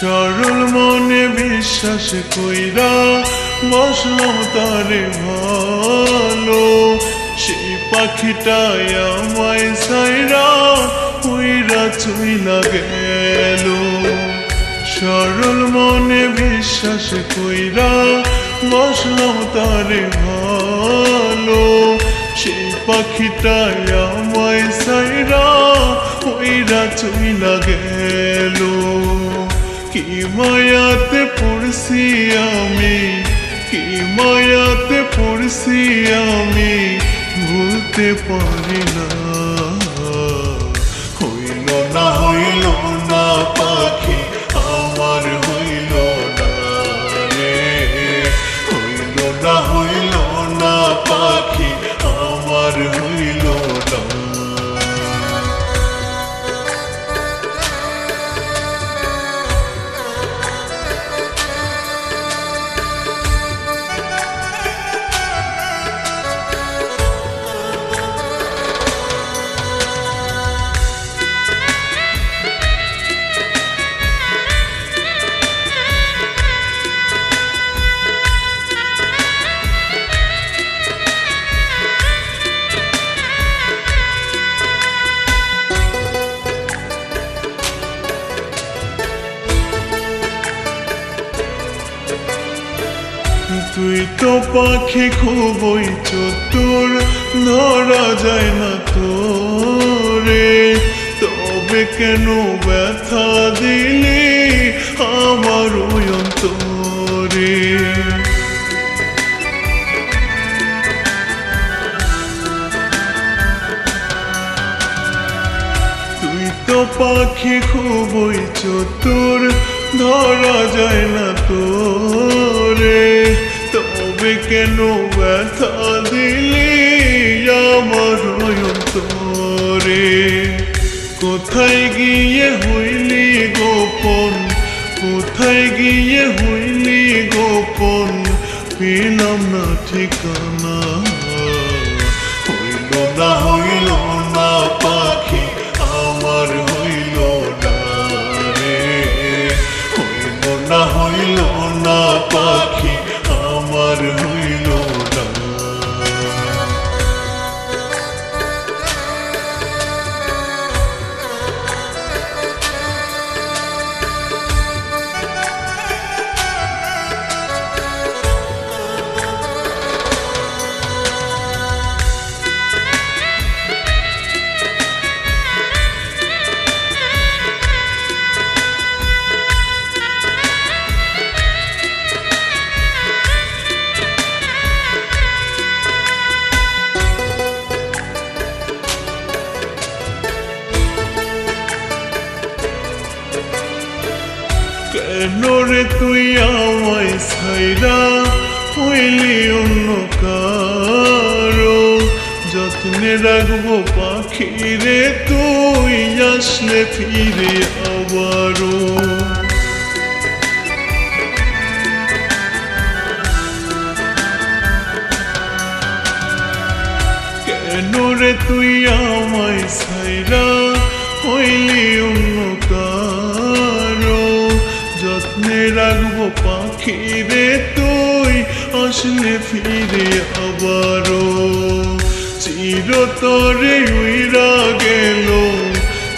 সরল মনে বিশ্বাস কইরা বসলাম তারে ভালো। সেই পাখিটাই আমায় সাইরা উইরা চুইলা গেল। সরল মনে বিশ্বাস কইরা বসলাম তারে ভালো। সেই পাখিটাই আমায় সাইরা উইরা চুইলা গেল। কি মায়াতে পড়ছি আমি? কি মায়াতে পড়ছি আমি? ভুলতে পারি না। তুই তো পাখি খুবই চতুর, ধরা যায় না তোরে। তবে কেন ব্যথা দিলি আমার ওই অন্তরে? তুই তো পাখি খুবই চতুর, ধরা যায় না তোরে। তবে কেন ব্যথা দিলি আমার অন্তরে কোথায় গিয়ে হইলি গোপন? কোথায় গিয়ে হইলি গোপন? পেলাম না ঠিকানা। হইল না হইল না পাখি, আমার হইল না রে। হইল না হইল না পাখি কেন রে তুই আমায় ছাইরা হইলি অন্য কারও। যত্নে রাখব পাখি রে তুই আসলে ফিরে আবারও রে তুই আমায় ছাইরা হইলি অন্য কারও? পাখি রে তুই আসলে ফিরে আবারও। চিরতরে উইরা গেল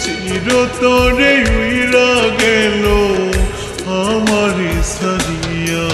চিরতরে উইরা গেল আমার সারিয়া